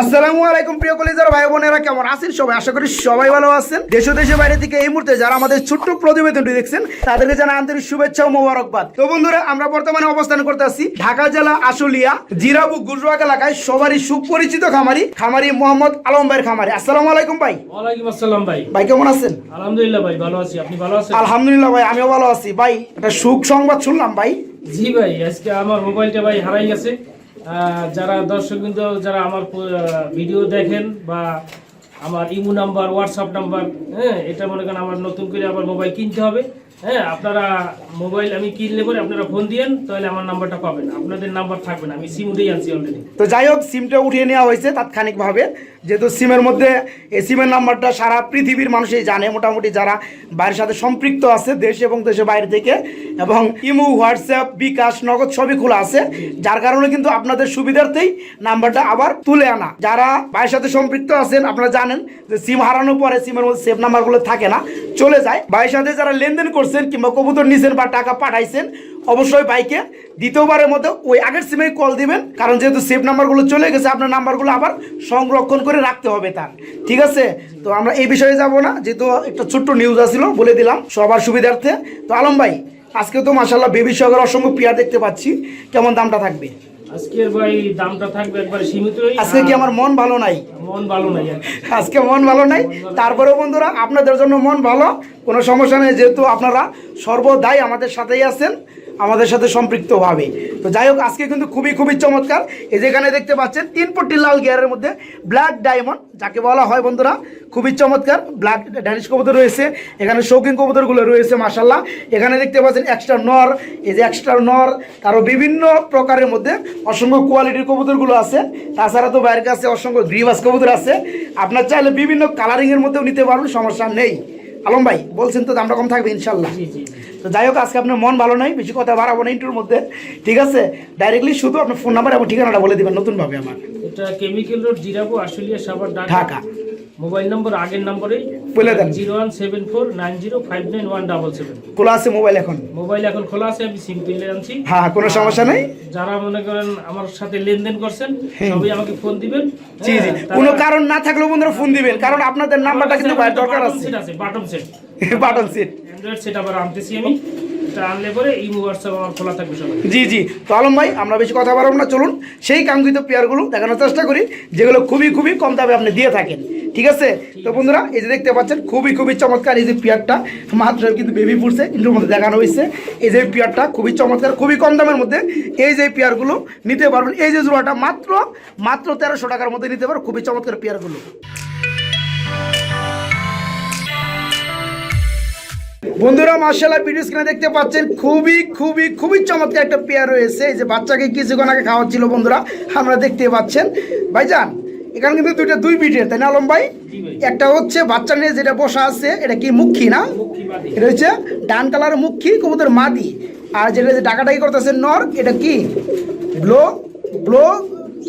আসসালামু আলাইকুম প্রিয় কলেজার ভাই বোনেরা কেমন আছেন সবাই? আশা করি সবাই ভালো আছেন। দেশ ও দেশের বাইরে থেকে এই মুহূর্তে যারা আমাদের ছোট্ট প্রতিবেদনটি দেখছেন তাদেরকে জানা আন্তরিক শুভেচ্ছা ও মোবারকবাদ। তো বন্ধুরা আমরা বর্তমানে অবস্থান করতে আছি ঢাকা জেলা আশুলিয়া জিরাবু গুজরাক এলাকায় সবারই সুপরিচিত খামারি খামারি মোহাম্মদ আলম ভাইয়ের খামারি। আসসালামু আলাইকুম ভাই। ওয়ালাইকুম আসসালাম ভাই। ভাই কেমন আছেন? আলহামদুলিল্লাহ ভাই ভালো আছি। আপনি ভালো আছেন? আলহামদুলিল্লাহ ভাই আমিও ভালো আছি। ভাই একটা সুখ সংবাদ শুনলাম ভাই। জি ভাই আজকে আমার মোবাইলটা ভাই হারাই গেছে। যারা দর্শক বিন্দু যারা আমার ভিডিও দেখেন বা আমার ইমো নাম্বার হোয়াটসঅ্যাপ নাম্বার হ্যাঁ এটা মনে করেন আমার নতুন করে আবার মোবাইল কিনতে হবে। হ্যাঁ আপনারা মোবাইল আমি কিনলে পরে আপনারা ফোন দিয়েন, তাহলে আমার নাম্বারটা পাবেন। আপনাদের নাম্বার থাকবে না, আমি সিম উঠেই আনছি অলরেডি তো যাই হোক সিমটা উঠিয়ে নেওয়া হয়েছে তাৎক্ষণিকভাবে। যেহেতু সিমের মধ্যে, এই সিমের নাম্বারটা সারা পৃথিবীর মানুষই জানে, মোটামুটি যারা বাইরের সাথে সম্পৃক্ত আছে, দেশ এবং দেশের বাইরে থেকে। এবং ইমো, হোয়াটসঅ্যাপ, বিকাশ, নগদ সবই খোলা আছে। যার কারণে কিন্তু আপনাদের সুবিধার্থেই নাম্বারটা আবার তুলে আনা। যারা বাইরের সাথে সম্পৃক্ত আছেন, আপনারা জানেন যে সিম হারানোর পরে সিমের মধ্যে সেভ নাম্বারগুলো থাকে না, চলে যায়। বাইরের সাথে যারা লেনদেন করছেন কিংবা কবুতর নিছেন বা টাকা পাঠাইছেন অবশ্যই বাইকে। দ্বিতীয়বারের মতো ওই আগের সিমে কল দিবেন কারণ যেহেতু সেভ নাম্বারগুলো চলে গেছে আপনার নাম্বারগুলো আবার সংরক্ষণ করে রাখতে হবে তার। ঠিক আছে? তো আমরা এই বিষয়ে যাব না যেহেতু একটা ছোট্ট নিউজ আসছিল বলে দিলাম সবার সুবিধার্থে। তো আলম ভাই আজকে তো মাসাল্লাহ বেবি সহকারে অসংখ্য পেয়ার দেখতে পাচ্ছি। কেমন দামটা থাকবে? আজকের ভাই দামটা থাকবে একবার সীমিতই আজকে কি আমার মন ভালো নাই? মন ভালো নাই আজকে মন ভালো নাই। তারপরেও বন্ধুরা আপনাদের জন্য মন ভালো কোনো সমস্যা নেই যেহেতু আপনারা সর্বদাই আমাদের সাথেই আছেন। আমাদের সাথে সম্পৃক্তভাবে। তো যাই হোক, আজকে কিন্তু খুবই খুবই চমৎকার। এই যেখানে দেখতে পাচ্ছেন, তিন পট্টি লাল গিয়ারের মধ্যে ব্ল্যাক ডায়মন্ড যাকে বলা হয় বন্ধুরা, খুবই চমৎকার। ব্ল্যাক ড্যানিশ কবুতর রয়েছে, এখানে শৌখিন কবুতরগুলো রয়েছে মাসাল্লাহ এখানে দেখতে পাচ্ছেন এক্সট্রা নর এই যে এক্সট্রা নর তারও বিভিন্ন প্রকারের মধ্যে অসংখ্য কোয়ালিটির কবুতরগুলো আছে। তাছাড়া তো বাইরের কাছে অসংখ্য গ্রিভাস কবুতর আছে। আপনার চাইলে বিভিন্ন কালারিংয়ের মধ্যেও নিতে পারবেন সমস্যা নেই। আলম ভাই বলছেন তো দামটা কম থাকবে ইনশাল্লাহ। তো যাই হোক আজকে আপনার মন ভালো নয় বেশি কথা বাড়াবো না ইন্টুর মধ্যে। ঠিক আছে? ডাইরেক্টলি শুধু আপনার ফোন নাম্বার এবং ঠিকানাটা বলে দেবেন নতুনভাবে আমার। এটা কেমিক্যাল রোড জিরাবো আশুলিয়া সাবার ঢাকা। মোবাইল নম্বর আগের নম্বরেই বলে দেন। Zero one seven four nine zero five nine one double seven. খোলা আছে মোবাইল এখন? মোবাইল এখন খোলা আছে আমি সিম তুলে আনছি। হ্যাঁ কোনো সমস্যা নেই। যারা মনে করেন আমার সাথে লেনদেন করছেন হ্যাঁ। সবাই আমাকে ফোন দিবেন। জি জি। হ্যাঁ, কোনো কারণ না থাকলেও বন্ধুরা ফোন দিবেন কারণ আপনাদের নাম্বারটা কিন্তু দরকার আছে। Button set button seat android set আবার আনতেছি আমি। জি জি। তো আলম ভাই, আমরা বেশি কথা বাড়াবো না। চলুন, সেই কাঙ্ক্ষিত পেয়ারগুলো দেখানোর চেষ্টা করি, যেগুলো খুবই খুবই কম দামে আপনি দিয়ে থাকেন। ঠিক আছে? তো বন্ধুরা, এই যে দেখতে পাচ্ছেন, খুবই খুবই চমৎকার এই যে পেয়ারটা। মাত্র কিন্তু বেবি ফুটছে ইন্টুর মধ্যে দেখানো হয়েছে। এই যে পেয়ারটা খুবই চমৎকার, খুবই কম দামের মধ্যে এই যে পেয়ারগুলো নিতে পারবেন। এই যে জোড়াটা মাত্র মাত্র তেরোশো টাকার মধ্যে নিতে পারবেন খুবই চমৎকার পেয়ারগুলো। বন্ধুরা মার্শাল্লাহ ভিডিও স্ক্রিনে দেখতে পাচ্ছেন খুবই খুবই খুবই চমৎকার একটা পেয়ার রয়েছে। এই যে বাচ্চাকে কিছুক্ষণ আগে খাওয়াচ্ছিল বন্ধুরা আমরা দেখতে পাচ্ছেন। ভাইজান এখানে কিন্তু দুইটা দুই পিঠের তাই না আলম ভাই? একটা হচ্ছে বাচ্চা নিয়ে যেটা বসা আছে এটা কি মুখী না? এটা হচ্ছে ডান কালারের মুখী কবুতর মাদি। আর যেটা যে ডাকাডাকি করতেছে নর এটা কি? ব্লো ব্লো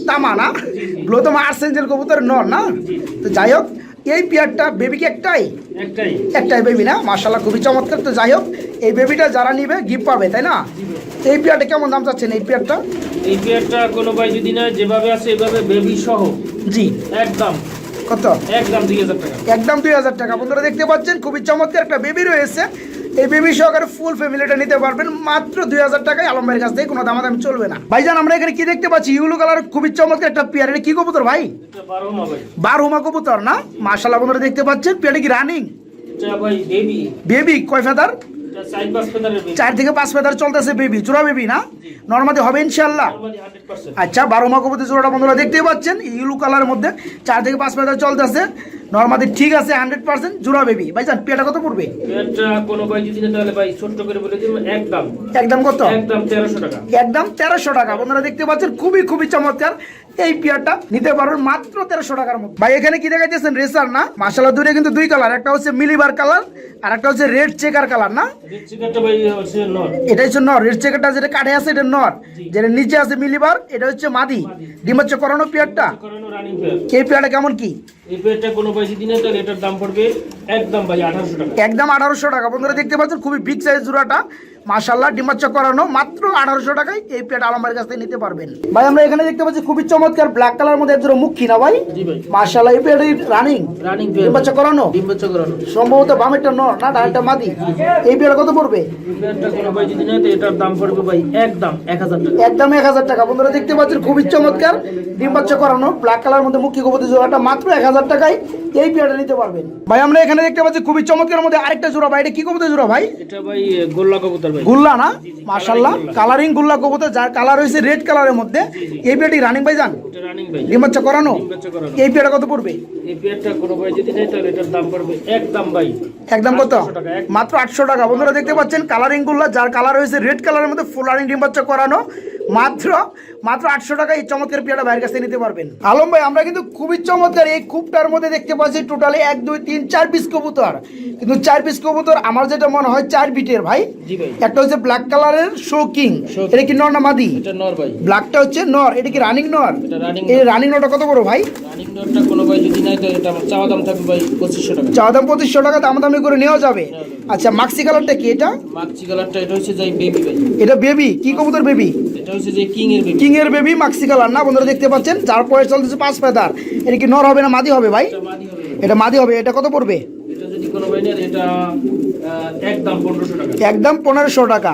তামা না? ব্লো তামা আর্সেঞ্জেল কবুতর নর না? তো যাই হোক এই পেয়ারটা বেবি কি একটাই? একটাই। একটাই বেবি না? মার্শাল্লাহ খুবই চমৎকার। তো যাই হোক এই বেবিটা যারা নিবে গিফট পাবে তাই না? এই পেয়ারটা কেমন দাম চাচ্ছেন এই পেয়ারটা? এই পেয়ারটা কোনো ভাই যদি না যেভাবে আছে এভাবে বেবি সহ। জি। একদম। কত? একদম দুই হাজার টাকা। একদম দুই হাজার টাকা। বন্ধুরা দেখতে পাচ্ছেন খুবই চমৎকার একটা বেবি রয়েছে। এই বেবি সহকারে ফুল ফ্যামিলিটা নিতে পারবেন মাত্র দুই হাজার টাকায় আলম ভাইয়ের কাছ থেকে কোনো দামাদামি চলবে না। ভাইজান আমরা এখানে কি দেখতে পাচ্ছি? ইউলো কালার খুবই চমৎকার একটা পেয়ার। এটা কি কবুতর ভাই? বারহুমা কবুতর না? মার্শাল্লাহ বন্ধুরা দেখতে পাচ্ছেন পেয়ারটা কি রানিং বেবি বেবি কয় ফেদার চার থেকে পাঁচ ফেদার চলতেছে বেবি চূড়া বেবি না? নর্মালি হবে ইনশাল্লাহ আচ্ছা বারো মা কবুতর জোড়াটা বন্ধুরা দেখতেই পাচ্ছেন ইউলু কালারের মধ্যে চার থেকে পাঁচ ফেদার চলতেছে। নর্মালি ঠিক আছে হান্ড্রেড পার্সেন্ট জোড়া বেবি ভাই জান পেয়ারটা কত পড়বে? পেয়ারটা কোনো ভাই যদি না তাহলে ভাই ছোট্ট করে বলে দিন একদম। একদম কত? একদম তেরোশো টাকা। একদম তেরোশো টাকা। বন্ধুরা দেখতে পাচ্ছেন খুবই খুবই চমৎকার এই পেয়ারটা। নিতে পারবেন মাত্র তেরোশো টাকার মধ্যে। ভাই এখানে কি দেখাইতেছেন? রেসার না? মাসালা দূরে কিন্তু দুই কালার একটা হচ্ছে মিলিবার কালার আর একটা হচ্ছে রেড চেকার কালার না? রেড চিকেনটা ভাই হচ্ছে নট এটা হচ্ছে নর। রেড চেকারটা যেটা কাঠে আছে এটা নর। যেটা নিচে আছে মিলিবার এটা হচ্ছে মাদি। ডিম হচ্ছে করানো পেয়ারটা? করানো রানিং পেয়ার এই পেয়ারটা কেমন কি? এই পেয়ারটা কোনো দাম পড়বে একদম ভাই আঠারোশো টাকা। একদম আঠারোশো টাকা। বন্ধুরা দেখতে পাচ্ছেন, খুবই বিগ সাইজ জোড়াটা। মাশাল্লাহ ডিমাচ্চা করানো মাত্র আঠারোশো টাকায় এই পেয়ারটা আলমবাইয়ের কাছ থেকে নিতে পারবেন। ভাই আমরা এখানে দেখতে পাচ্ছি খুবই চমৎকার ব্ল্যাক কালার মধ্যে একজন মুখী না ভাই। মাশাল্লাহ এই পেয়ারটি রানিং রানিং ডিমাচ্চা করানো? সম্ভবত বামেরটা নর না ডালটা মাদি। এই পেয়ার কত পড়বে? এটার দাম ভাই একদম এক হাজার টাকা। একদম এক হাজার টাকা। বন্ধুরা দেখতে পাচ্ছেন খুবই চমৎকার। করানো ব্ল্যাক কালার মধ্যে মুখী জোড়াটা মাত্র এক হাজার টাকায় এই পেয়ারটা নিতে পারবেন। ভাই আমরা এখানে দেখতে পাচ্ছি খুবই চমৎকার মধ্যে আরেকটা জোড়া। ভাই এটা কি কবুতর জোড়া ভাই? এটা ভাই গোল্লা কবুতর গুল্লা না? মাশাল্লাহ কালারিং গুল্লা কবুতর যার কালার হয়েছে রেড কালারের মধ্যে। এই পেয়ারটি রানিং ভাই। যান ডিমাচ্ছা ডিম বাচ্চা করানো। এই পেয়ারটা কত পড়বে? একদম কত? 800 টাকা, এক- মাত্র আটশো টাকা। বন্ধুরা দেখতে পাচ্ছেন কালারিং গুল্লা যার কালার হয়েছে রেড কালারের মধ্যে ফুল রানিং ডিম বাচ্চা করানো। মাত্র মাত্র আটশো টাকা এই চমৎকার পেয়ারটা বাইরের কাছে নিতে পারবেন। আলম ভাই আমরা কিন্তু খুবই চমৎকার এই কূপটার মধ্যে দেখতে পাচ্ছি টোটালি এক দুই তিন চার পিস কবুতর। কিন্তু চার পিস কবুতর আমার যেটা মনে হয় চার বিটের ভাই। একটা হচ্ছে ব্ল্যাক কালারের শোকিং। এটা কি নর না মাদি? নর ভাই। ব্ল্যাকটা হচ্ছে নর এটা কি রানিং নর? এই রানিং নরটা কত বড় ভাই? রানিং নরটা কোনো ভাই যদি নেয় তো এটা আমার চাওয়া দাম পঁচিশশো টাকা। দাম দাম করে নেওয়া যাবে। আচ্ছা মাক্সি কালারটা কি এটা? মাক্সি কালারটা এটা হচ্ছে বেবি এটা বেবি কি কবুতর বেবি কিং এর বেবি মাক্সি কালার না বন্ধুরা দেখতে পাচ্ছেন? যার পয়সা চলতেছে পাঁচ ফেদার এটা কি নর হবে না মাদি হবে ভাই? এটা মাদি হবে। এটা কত পড়বে? একদম পনেরোশো টাকা।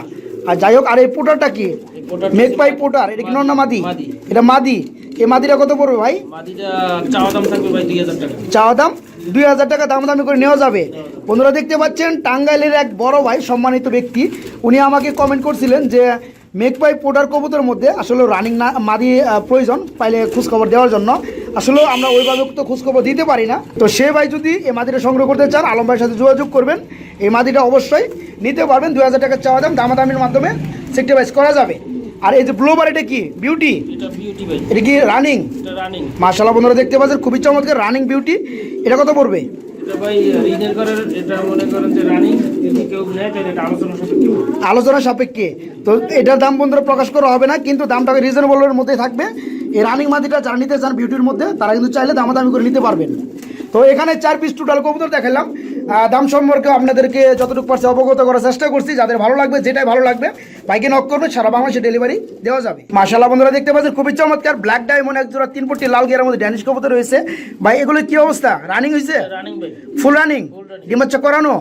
আর যাই হোক আর এই পোটারটা কি? এই পোটারটা মেঘ পাই পোটার। এটা কি নর না মাদি। এটা মাদি। এই মাদিটা কত পড়বে ভাই? মাদিটা চাওয়া দাম থাকবে ভাই দুই হাজার টাকা। চাওয়া দাম? দুই হাজার টাকা দাম দামি করে নেওয়া যাবে। বন্ধুরা দেখতে পাচ্ছেন টাঙ্গাইলের এক বড় ভাই সম্মানিত ব্যক্তি উনি আমাকে কমেন্ট করছিলেন যে মেঘপাই পোটার কবুতর মধ্যে আসলে রানিং না মাদি প্রয়োজন পাইলে খোঁজখবর দেওয়ার জন্য। আসলে আমরা ওইভাবে তো খোঁজখবর দিতে পারি না। তো সে ভাই যদি এই মাদিটা সংগ্রহ করতে চান আলম ভাইয়ের সাথে যোগাযোগ করবেন। এই মাদিটা অবশ্যই নিতে পারবেন। দুই হাজার টাকা চাওয়া দাম দামাদামির মাধ্যমে সেক্টিভাইজ করা যাবে। আর এই যে ব্লোবার এটা কি? বিউটি এটা কি রানিং মার্শাল্লাহ বন্ধুরা দেখতে পাচ্ছেন খুবই চমৎকার রানিং বিউটি এটা কত পড়বে? আলোচনা সাপেক্ষে তো এটার দাম বন্ধুরা প্রকাশ করা হবে না, কিন্তু দামটাকে রিজনেবলের মধ্যে থাকবে। এই রানিং মাদিটা যারা নিতে চান বিউটির মধ্যে, তারা কিন্তু চাইলে দামাদামি করে নিতে পারবেন। তো এখানে চার পিস টোটাল কবুতর দেখালাম। দাম সম্পর্কে আপনাদেরকে যতটুকু পারছে অবগত করার চেষ্টা করছি। যাদের ভালো লাগবে, যেটাই ভালো লাগবে বাইকে নক করবে সারা বাংলাদেশে ডেলিভারি দেওয়া যাবে। মাশাল্লাহ বন্ধুরা দেখতে পাচ্ছেন খুবই চমৎকার ব্ল্যাক ডায়মন্ড এক জোড়া তিন ফুটি লাল গিয়ারের মধ্যে ড্যানিশ কবুতর রয়েছে। ভাই এগুলো কি অবস্থা? রানিং হয়েছে রানিং ভাই। ফুল রানিং ডিম্বাচ্চা করানো।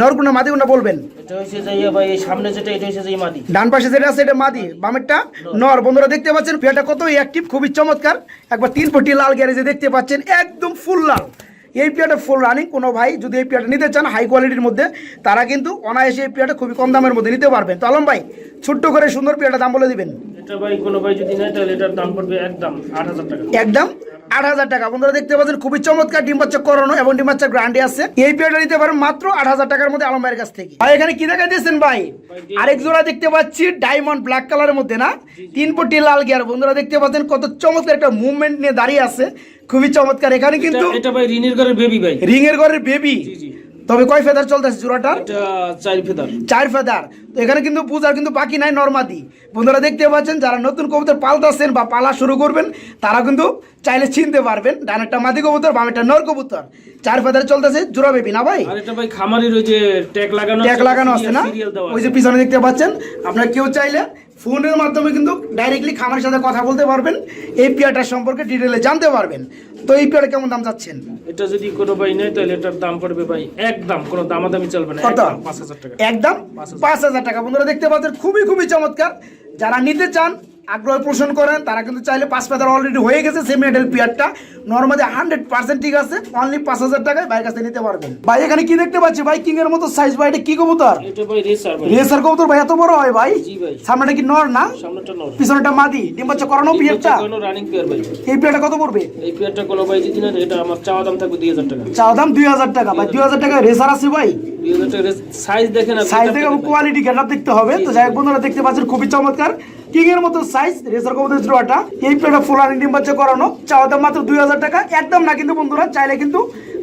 নরগুনা মাদিগুনা বলবেন? এটা হচ্ছে যাইয়া ভাই এই সামনে যেটা এটা হচ্ছে যে মাদি। ডান পাশে যেটা আছে এটা মাদি। বামেরটা নর। বন্ধুরা দেখতে পাচ্ছেন পেয়ারটা কতই অ্যাক্টিভ খুবই চমৎকার। একবার তিন ফুটি লাল গ্যারেজে দেখতে পাচ্ছেন একদম ফুল লাল। এই প্লেয়ারটা ফুল রানিং কোনো ভাই যদি এই প্লেয়ারটা নিতে চান হাই কোয়ালিটির মধ্যে তারা কিন্তু অনায়াসে এই প্লেয়ারটা খুবই কম দামের মধ্যে নিতে পারবেন। তো আলম ভাই ছোট্ট করে সুন্দর প্লেয়ারটা দাম বলে দিবেন। এটা ভাই কোনো ভাই যদি নেয় তাহলে এটার দাম পড়বে একদম আট হাজার টাকা। একদম? আট হাজার টাকা। বন্ধুরা দেখতে পাচ্ছেন খুবই চমৎকার ডিম বাচ্চা করানো এবং ডিম বাচ্চা গ্রান্ডে আছে। এই পেয়ারটা নিতে পারেন মাত্র আট হাজার টাকার মধ্যে আলম ভাইয়ের কাছ থেকে। ভাই এখানে কি দেখা দিয়েছেন ভাই? আরেক জোড়া দেখতে পাচ্ছি ডায়মন্ড ব্ল্যাক কালারের মধ্যে না? তিন ফুটি লাল গিয়ার বন্ধুরা দেখতে পাচ্ছেন কত চমৎকার একটা মুভমেন্ট নিয়ে দাঁড়িয়ে আছে। খুবই চমৎকার। এখানে কিন্তু এটা- ভাই রিং এর ঘরের বেবি ভাই। রিং এর ঘরের বেবি জি জি। তবে কয় ফেদার চলতেছে জোড়াটার চার ফেদার। চার ফেদার। তো এখানে কিন্তু পূজার কিন্তু বাকি নাই নর্মাদি। বন্ধুরা দেখতে পাচ্ছেন যারা নতুন কবুতর পালতাছেন বা পালা শুরু করবেন তারা কিন্তু চাইলে চিনতে পারবেন ডানেরটা মাদি কবুতর বামেরটা নর কবুতর। চার ফেদার চলতেছে জোড়া বেবি না ভাই? আর এটা ভাই খামারির ওই যে ট্যাগ লাগানো ট্যাগ লাগানো আছে না? ওই যে পিছনে দেখতে পাচ্ছেন আপনার কেউ চাইলে ফোনের মাধ্যমে কিন্তু ডাইরেক্টলি খামারের সাথে কথা বলতে পারবেন। এই পেয়ারটার সম্পর্কে ডিটেলে জানতে পারবেন। তো এই পেয়ারটা কেমন দাম চাচ্ছেন? এটা যদি কোনো ভাই নেয় তাহলে এটার দাম পড়বে ভাই একদম। কোনো দামাদামি চলবে না কত? পাঁচ হাজার টাকা। একদম পাঁচ পাঁচ হাজার টাকা। বন্ধুরা দেখতে পাচ্ছেন খুবই খুবই চমৎকার। যারা নিতে চান আগ্রহ পোষণ করেন তারা কিন্তু চাইলে পাঁচ পেতার অলরেডি হয়ে গেছে সেমি মেডেল পিয়ারটা নর্মালি হান্ড্রেড পার্সেন্ট ঠিক আছে অনলি পাঁচ হাজার টাকায় বাইরের কাছে নিতে পারবেন। ভাই এখানে কি দেখতে পাচ্ছি? ভাই কিং এর মতো সাইজ ভাই এটা কি কবুতর? রেসার কবুতর ভাই এত বড় হয় ভাই? সামনেটা কি নর না? পিছনেটা মাদি। ডিম বাচ্চা করানো পিয়ারটা এই পিয়ারটা কত পড়বে? এই পেয়ারটা কোনো ভাই যদি নেয় এটা আমার চাওয়া দাম থাকবে দুই হাজার টাকা। চাও দাম দুই হাজার টাকা। ভাই দুই হাজার টাকা রেসার আছে ভাই? সাইজ দেখেন আপনি, সাইজ ভাই। কোয়ালিটি গেটআপ দেখতে হবে। তো যাই বন্ধুরা দেখতে পাচ্ছেন খুবই চমৎকার। কিং এর মতো সাইজ রেসার কবুতর জোড়াটা। এই প্লেটা ফুল আর ডিম বাচ্চা করানো। চাওয়া দাম মাত্র দুই হাজার টাকা। একদম না কিন্তু বন্ধুরা চাইলে কিন্তু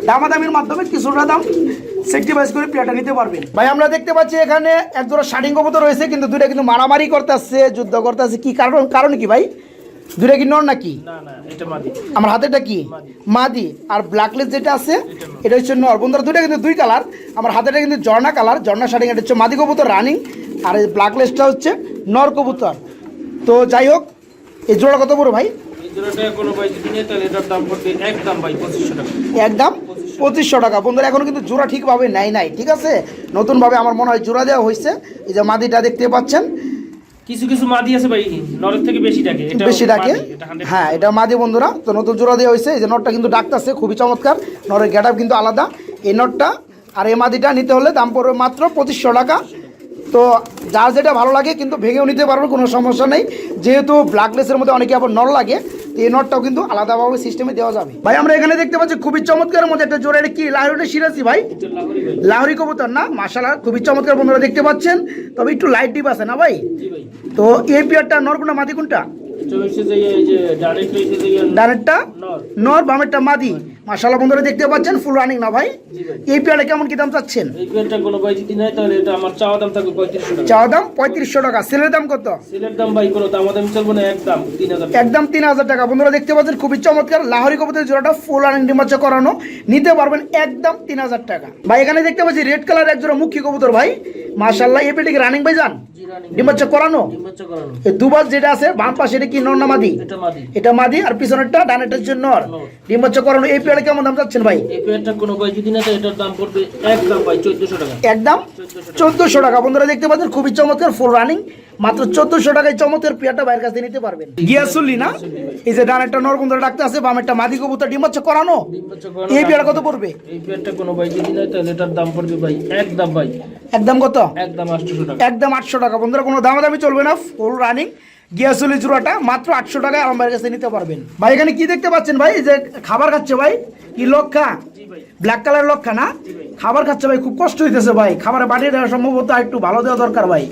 দামাদামির মাধ্যমে কিছুটা দাম সেক্টিভাইজ করে প্লেটা নিতে পারবেন। ভাই আমরা দেখতে পাচ্ছি এখানে এক জোড়া শার্টিং কবুতর রয়েছে কিন্তু দুইটা কিন্তু মারামারি করতেছে যুদ্ধ করতেছে। কি কারণ কারণ কি ভাই? দুইটা কি নর নাকি? না না এটা আমার হাতেটা কি? মাদি। আর ব্ল্যাকলেস যেটা আছে এটা হচ্ছে নর। বন্ধুরা দুইটা কিন্তু দুই কালার আমার হাতেটা কিন্তু ঝর্ণা কালার ঝর্ণা শাড়ি এটা হচ্ছে মাদি কবুতর রানিং আর এই ব্ল্যাক লেসটা হচ্ছে নর কবুতর। তো যাই হোক এই জোড়া কত বড় ভাই? একদম পঁচিশশো টাকা। বন্ধুরা এখনও কিন্তু জোড়া ঠিকভাবে নেয় নাই ঠিক আছে? নতুনভাবে আমার মনে হয় জোড়া দেওয়া হয়েছে। এই যে মাদিটা দেখতে পাচ্ছেন। কিছু কিছু মাদি আছে ভাই নরের থেকে বেশি ডাকে। এটা বেশি ডাকে। মাদি, এটা 100% হ্যাঁ এটা মাদি বন্ধুরা। তো নতুন জোড়া দেওয়া হয়েছে। এই যে নটটা কিন্তু ডাকতেছে খুবই চমৎকার। নরের গেট কিন্তু আলাদা। এই নটটা আর এই মাদিটা নিতে হলে দাম পড়বে মাত্র পঁচিশশো টাকা। তো যার যেটা ভালো লাগে কিন্তু ভেঙেও নিতে পারবে কোনো সমস্যা নেই। যেহেতু ব্ল্যাকলেসের মধ্যে অনেকে আবার নল লাগে এই নটটাও কিন্তু আলাদাভাবে সিস্টেমে দেওয়া যাবে। ভাই আমরা এখানে দেখতে পাচ্ছি খুবই চমৎকার মধ্যে একটা জোরে কি? লাহরিটা সিরাসি ভাই? লাহোরি কবুতর না? মাসালা খুবই চমৎকার বন্ধুরা দেখতে পাচ্ছেন। তবে একটু লাইট ডিপ আছে না ভাই? তো এই পেয়ারটা নর কোনটা মাদি কোনটা? এটা হচ্ছে যে এই যে ডাইরেক্ট হচ্ছে যে ডানেরটা নর। নর বামেরটা মাদি। মাসালা বন্ধুরা দেখতে পাচ্ছেন ফুল রানিং না ভাই? এই পেয়ারটা কেমন কি দাম চাচ্ছেন? এই পেয়ারটা কোনো ভাই যদি নেয় তাহলে এটা আমার চাওয়া দাম থাকবে পঁয়ত্রিশশো টাকা। চাওয়া দাম পঁয়ত্রিশশো টাকা। সেলের দাম কত? সিলের দাম ভাই কোনো দাম দাম চলবে না একদম তিন হাজার টাকা। একদম বন্ধুরা দেখতে পাচ্ছেন খুবই চমৎকার লাহরি কবুতরের জোড়াটা ফুল রানিং ডিমাচা করানো। নিতে পারবেন একদম তিন হাজার টাকা। ভাই এখানে দেখতে পাচ্ছি রেড কালার এক জোড়া মুখী কবুতর ভাই। মাসাল্লাহ এই পেটিকে রানিং ভাই যান? রানিং করানো? এই দুবার যেটা আছে বাম পাশে এটা কি নর না মাদি? এটা মাদি। আর পিছনেরটা ডানেরটার জন্য নর। নর। ডিম বাচ্চা করানো এই কেমন দাম যাচ্ছেন ভাই? এই পেয়ারটা কোনো ভাই যদি নেয় এটার দাম পড়বে একদম ভাই টাকা। একদম? টাকা। বন্ধুরা দেখতে পাচ্ছেন খুবই চমৎকার ফুল রানিং মাত্র চোদ্দশো টাকায় পেয়ারটা বাইরের কাছে নিতে পারবেন। গিয়াসুল্লি না? এই যে ডাকতে আছে মাদি কবুতর ডিম বাচ্চা করানো? ডিম বাচ্চা করানো। এই পেয়ারা কত পড়বে? এই পেয়ারটা কোনো ভাই যদি নেয় তাহলে এটার দাম পড়বে ভাই একদম ভাই। একদম কত? একদম আটশোশো টাকা। একদম আটশো টাকা। বন্ধুরা কোনো দামাদামি চলবে না ফুল রানিং গিয়াসুলি চূড়াটা মাত্র আটশো টাকায় আমার বাইরের কাছে নিতে পারবেন। ভাই এখানে কি দেখতে পাচ্ছেন ভাই? যে খাবার খাচ্ছে ভাই। কি লক্ষা? জি ভাই। ব্ল্যাক কালার লক্ষা না? খাবার খাচ্ছে ভাই খুব কষ্ট হইতেছে ভাই। খাবার বাড়িয়ে দেওয়া সম্ভবত একটু ভালো দেওয়া দরকার ভাই।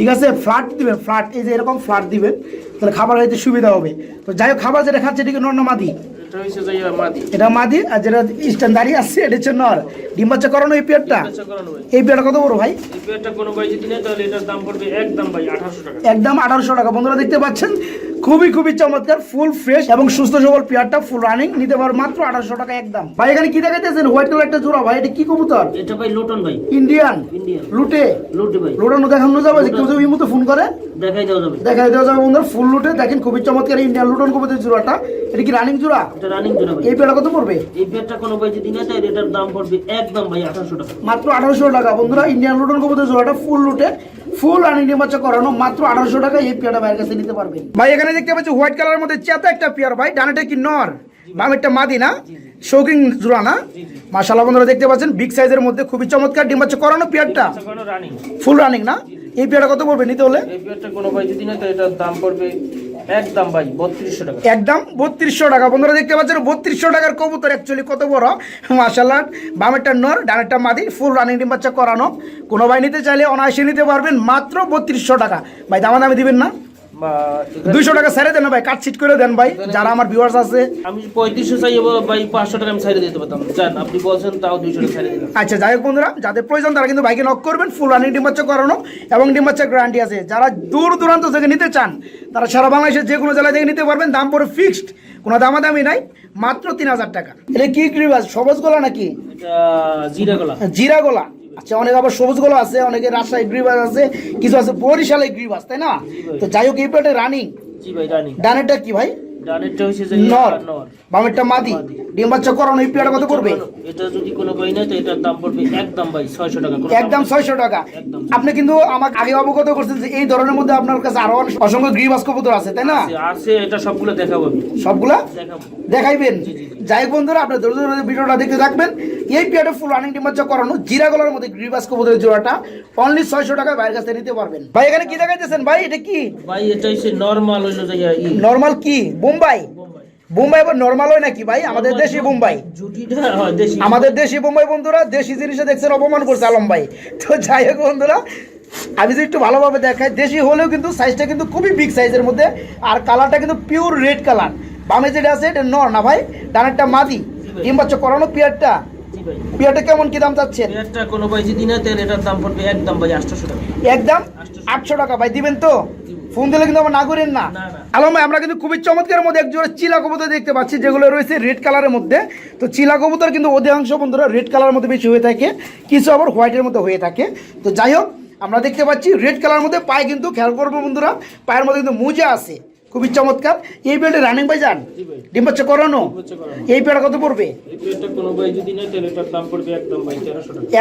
ঠিক আছে? ফ্ল্যাট দিবেন ফ্ল্যাট এই যে এরকম ফ্ল্যাট দিবেন, তাহলে খাবার খাইতে সুবিধা হবে। তো যাই হোক, খাবার যেটা খাচ্ছে, এটিকে নর না মাদি এটা যে মাদি। এটা মাদি আর যেটা স্ট্যান্ড দাঁড়িয়ে আসছে এটা হচ্ছে নর। ডিম বাচ্চা করানো এই পেয়ারটা এই পেয়ারটা কত বড় ভাই? এই পেয়ারটা কোনো ভাই যদি নেয় তাহলে এটার দাম পড়বে একদম ভাই টাকা। একদম আঠারোশো টাকা। বন্ধুরা দেখতে পাচ্ছেন খুবই খুবই চমৎকার ফুল ফ্রেশ এবং সুস্থ সবল পেয়ারটা ফুল রানিং নিতে পারো মাত্র আঠারোশো টাকা একদম। ভাই এখানে কি দেখাইতেছেন? হোয়াইট কালার একটা জোড়া ভাই এটা কি কবুতর? এটা ভাই লোটন ভাই। ইন্ডিয়ান ইন্ডিয়ান লুটে? লুটি ভাই। লোটানো দেখানো যাবে কেউ যদি ফোন করে। দেখাই দেওয়া যাবে। দেখাই দেওয়া যাবে বন্ধুরা ফুল লুটে দেখেন খুবই চমৎকার ইন্ডিয়ান লুটন কবুতর জোড়াটা। এটা কি রানিং জোড়া? এটা রানিং জোড়া ভাই। এই পেয়ারটা কত পড়বে? এই পেয়ারটা কোনো ভাই যদি নেয় তাহলে এটার দাম পড়বে একদম ভাই আঠারোশো টাকা। মাত্র আঠারোশো টাকা। বন্ধুরা ইন্ডিয়ান লুটন কবুতর জোড়াটা ফুল লুটে ফুল রানিং নির্বাচন করানো মাত্র আঠারোশো টাকা এই পেয়ারটা বাইরের কাছে নিতে পারবেন। ভাই এখানে দেখতে পাচ্ছি হোয়াইট কালারের মধ্যে চেতা একটা পেয়ার ভাই। ডানাটা কি নর? বামেরটা মাদি না? শৌকিং জোড়া না? মাশাল্লাহ বন্ধুরা দেখতে পাচ্ছেন বিগ সাইজের মধ্যে খুবই চমৎকার ডিম ডিম্বাচ্ছ করানো পেয়ারটা। ফুল রানিং না? এই পেয়ারটা কত পড়বে নিতে হলে? এই পেয়ারটা কোনো ভাই যদি নেয় এটার দাম পড়বে একদম ভাই বত্রিশশো টাকা। একদম বত্রিশশো টাকা। বন্ধুরা দেখতে পাচ্ছেন বত্রিশশো টাকার কবুতর অ্যাকচুয়ালি কত বড়? মাশাল্লাহ বামেরটা নর ডানেরটা মাদি ফুল রানিং ডিম বাচ্চা করানো। কোনো ভাই নিতে চাইলে অনায়াসে নিতে পারবেন মাত্র বত্রিশশো টাকা। ভাই দামা দামি দিবেন না? দুইশো টাকা ছেড়ে দেন ভাই কাট করে দেন ভাই। যারা আমার ভিউয়ার্স আছে। আমি পঁয়ত্রিশশো চাই ভাই পাঁচশো টাকা আমি ছাড়িয়ে দিতে পারতাম। জান আপনি বলছেন তাও দুইশো টাকা ছাড়িয়ে দিলাম। আচ্ছা যাই হোক বন্ধুরা যাদের প্রয়োজন তারা কিন্তু বাইকে নক করবেন ফুল রানিং করানো এবং গ্যারান্টি আছে। যারা দূর দূরান্ত থেকে নিতে চান তারা সারা বাংলাদেশের যে কোনো জেলা থেকে নিতে পারবেন। দাম পড়ে ফিক্সড কোনো দামাদামি নাই মাত্র তিন হাজার টাকা। এটা কি সবুজ গোলা নাকি? জিরা গলা। জিরা গোলা। আচ্ছা অনেক আবার সবুজগুলো আছে অনেকে রাজশাহী গ্রিবাস আছে কিছু আছে বরিশালে গ্রিবাস তাই না? তো যাই হোক এই পেটে রানিং ডানেরটা কি ভাই? ডানেরটা হচ্ছে যে নর। নর। বামেরটা মাদি। ডিম বাচ্চা করানো এই পেয়ারটা কত পড়বে এটা যদি কোনো বই নেয় তো এটার দাম পড়বে একদম ভাই ছয়শো টাকা একদম ছয়শো টাকা। আপনি কিন্তু আমাকে আগে অবগত করছেন যে এই ধরনের মধ্যে আপনার কাছে আরও অসংখ্য গ্রিবাস কবুতর আছে তাই না? আছে, এটা সবগুলো দেখাবো সবগুলা? দেখাইবেন। যাই বন্ধুরা আপনার ধৈর্য ধরে ভিডিওটা দেখতে থাকবেন। এই পিয়াটা ফুল রানিং ডিমাচ্চা করানো জিরা গলার মধ্যে গ্রিবাস কবুতরের জোড়াটা অনলি ছয়শো টাকা বাইরের কাছে নিতে পারবেন। ভাই এখানে কি দেখাইতেছেন? ভাই এটা কি? ভাই এটা হচ্ছে নর্মাল হইল নর্মাল কি? বোম্বাই বোম্বাই। আবার নর্মাল হয় নাকি ভাই? আমাদের দেশি। বোম্বাই আমাদের দেশি বোম্বাই বন্ধুরা দেশি জিনিসে দেখছেন অপমান করছে আলম ভাই। তো যাই হোক বন্ধুরা আমি যদি একটু ভালোভাবে দেখাই দেশি হলেও কিন্তু সাইজটা কিন্তু খুবই বিগ সাইজের মধ্যে আর কালারটা কিন্তু পিওর রেড কালার বামে যেটা আছে এটা নর না ভাই ডানেরটা মাদি ডিম বাচ্চা করানো পিয়ারটা। পিয়ারটা কেমন কি দাম চাচ্ছেন? একটা কোনো ভাই যদি নেয় তাহলে এটার দাম পড়বে একদম ভাই আটশোশো টাকা। একদম আটশো টাকা ভাই দিবেন তো? ফোন দিলে কিন্তু আমার না করেন না। আলম ভাই আমরা কিন্তু খুবই চমৎকারের মধ্যে একজোড়া চিলা কবুতর দেখতে পাচ্ছি যেগুলো রয়েছে রেড কালারের মধ্যে। তো চিলা কবুতর কিন্তু অধিকাংশ বন্ধুরা রেড কালারের মধ্যে বেশি হয়ে থাকে কিছু আবার হোয়াইটের মধ্যে হয়ে থাকে। তো যাই হোক আমরা দেখতে পাচ্ছি রেড কালার মধ্যে পায়ে কিন্তু খেয়াল করব বন্ধুরা পায়ের মধ্যে কিন্তু মোজা আছে। খুবই চমৎকার। এই পেয়ারটা রানিং ভাই যান। জি ডিম বাচ্চা করানো? এই পেয়ারটা কত পড়বে?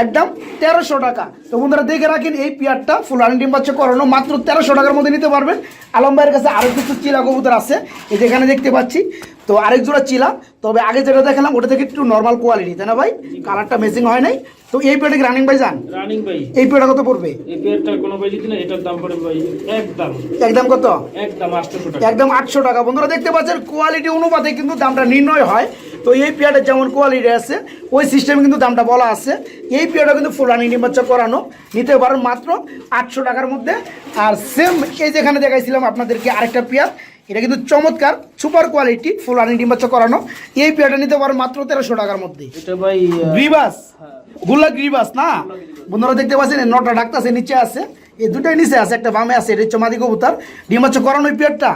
একদম তেরোশো টাকা। তো বন্ধুরা দেখে রাখেন এই পেয়ারটা ফুলানি ডিম বাচ্চা করানো মাত্র তেরোশো টাকার মধ্যে নিতে পারবেন। আলম ভাইয়ের কাছে আরও কিছু চিলা কবুতর আছে এই যেখানে দেখতে পাচ্ছি। তো আরেক জোড়া চিলা তবে আগে যেটা দেখালাম ওটা থেকে একটু নর্মাল কোয়ালিটি তাই না ভাই? কালারটা মেসিং হয় নাই। তো এই পেয়ারটা কি রানিং ভাই যান? রানিং ভাই। এই পেয়ারটা কত পড়বে? এই পেয়ারটা কোনো ভাই যদি নেয় এটার দাম পড়বে ভাই একদম। একদম কত? একদম আটশোশো টাকা। একদম আটশো টাকা। বন্ধুরা দেখতে পাচ্ছেন কোয়ালিটি অনুপাতে কিন্তু দামটা নির্ণয় হয়। তো এই পেয়ারটার যেমন কোয়ালিটি আছে ওই সিস্টেমে কিন্তু দামটা বলা আছে। এই পেয়ারটা কিন্তু ফুলানি ডিম বাচ্চা করানো। নিতে পারেন মাত্র আটশো টাকার মধ্যে। আর সেম এই যেখানে দেখাইছিলাম আপনাদেরকে আরেকটা পেয়ার এটা কিন্তু চমৎকার সুপার কোয়ালিটি ফুল ডিম বাচ্চা করানো। এই পেয়ারটা নিতে পারেন মাত্র তেরোশো টাকার মধ্যে। এটা ভাই গ্রিবাস গুল্লা গ্রিবাস না? বন্ধুরা দেখতে পাচ্ছেন নটা ডাক্তার নিচে আছে। এই দুটাই নিচে আছে একটা বামে আছে এটা হচ্ছে মাদি কবুতর। ডিম বাচ্চা করানো এই পেয়ারটা?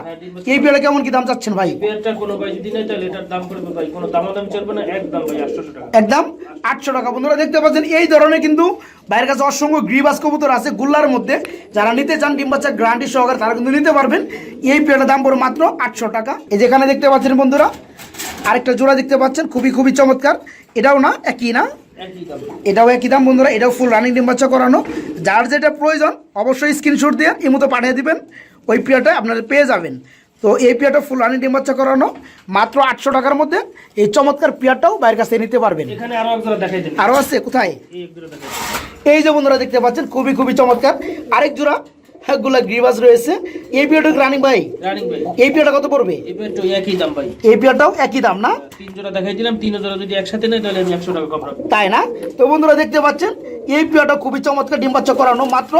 এই পেয়ারটা কেমন কি দাম চাচ্ছেন ভাই? পেয়ারটা কোনো ভাই যদি নেয় তাহলে এটার দাম পড়বে ভাই কোনো দামাদাম চলবে না একদম ভাই আটশোশো টাকা। একদম আটশো টাকা। বন্ধুরা দেখতে পাচ্ছেন এই ধরনের কিন্তু বাইরের কাছে অসংখ্য গ্রিবাস কবুতর আছে গুল্লার মধ্যে। যারা নিতে চান ডিম বাচ্চা গ্রান্টি সহকারে তারা কিন্তু নিতে পারবেন। এই পেয়ারটার দাম পড়ে মাত্র আটশো টাকা। এই যেখানে দেখতে পাচ্ছেন বন্ধুরা আরেকটা জোড়া দেখতে পাচ্ছেন খুবই খুবই চমৎকার। এটাও না একই না? এটাও একই দাম বন্ধুরা এটাও ফুল রানিং ডিম বাচ্চা করানো। যার যেটা প্রয়োজন অবশ্যই স্ক্রিনশট দিয়ে ইমুতে পাঠিয়ে দিবেন। ওই পেয়ারটা আপনারা পেয়ে যাবেন। তো এই পেয়ারটা ফুল রানিং ডিম বাচ্চা করানো মাত্র আটশো টাকার মধ্যে এই চমৎকার পেয়ারটাও বাইরের কাছে নিতে পারবেন। আরও আছে? কোথায়? এই এই যে বন্ধুরা দেখতে পাচ্ছেন খুবই খুবই চমৎকার। আরেক জোড়া গুলা গ্রিবাস রয়েছে। এই রানিং ভাই? এই পেয়ারটা কত পড়বে? এই এই পেয়ারটাও একই দাম না? তিন জোড়া দেখাই দিলাম তিন জোড়া যদি একসাথে নেয় তাহলে আমি একশো টাকা কম রাখব। তাই না? তো বন্ধুরা দেখতে পাচ্ছেন এই পেয়ারটা খুবই চমৎকার ডিম বাচ্চা করানো মাত্র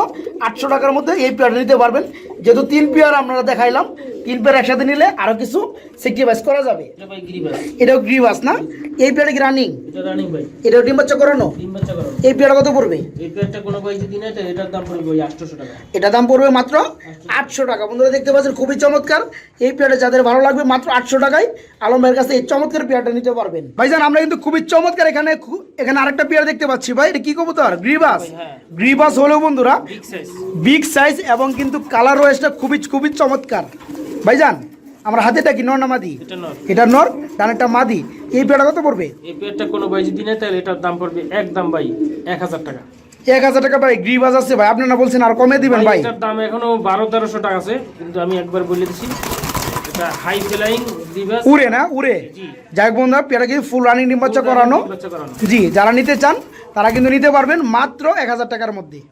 আটশো টাকার মধ্যে এই পেয়ারটা নিতে পারবেন। যেহেতু তিন পেয়ার আপনারা দেখাইলাম তিন পেয়ার একসাথে নিলে আরও কিছু সেক্রিফাইস করা যাবে। এটাও গ্রিবাস না? এই পেয়ারটা কি রানিং এটা রানিং এটাও ডিম বাচ্চা করানো? এই পেয়ারটা কত পড়বে? এটা দাম পড়বে মাত্র আটশো টাকা। বন্ধুরা দেখতে পাচ্ছেন খুবই চমৎকার। এই পেয়ারটা যাদের ভালো লাগবে মাত্র আটশো টাকায় আলম ভাইয়ের কাছে এই চমৎকার পেয়ারটা নিতে পারবেন। ভাইজান আমরা কিন্তু খুবই চমৎকার এখানে এখানে আরেকটা পেয়ার দেখতে পাচ্ছি। ভাই এটা কি কবুতর? গ্রিবাস। হ্যাঁ। গ্রিবাস হলেও বন্ধুরা বিগ সাইজ এবং কিন্তু কালার রয়েসটা খুবই খুবই চমৎকার। ভাইজান আমরা হাতেটা কি নর না মাদি? এটা নর। ডানেরটা মাদি। এই পেয়ারটা কত পড়বে? এই পেয়ারটা কোনো ভাই যদি নেয় তাহলে এটার দাম পড়বে একদম ভাই এক হাজার টাকা। এক হাজার টাকা ভাই গ্রিবাস আছে ভাই। আপনারা বলছেন আর কমে দিবেন ভাই এটার দাম এখনও বারো তেরোশো টাকা আছে কিন্তু আমি একবার বলে দিচ্ছি হাই ফ্লাইং উড়ে না উড়ে। যাই হোক বন্ধুরা পেয়ারটা কিন্তু ফুল রানিং ডিম বাচ্চা করানো। বাচ্চা করানো। জি যারা নিতে চান তারা কিন্তু নিতে পারবেন মাত্র এক হাজার টাকার মধ্যে।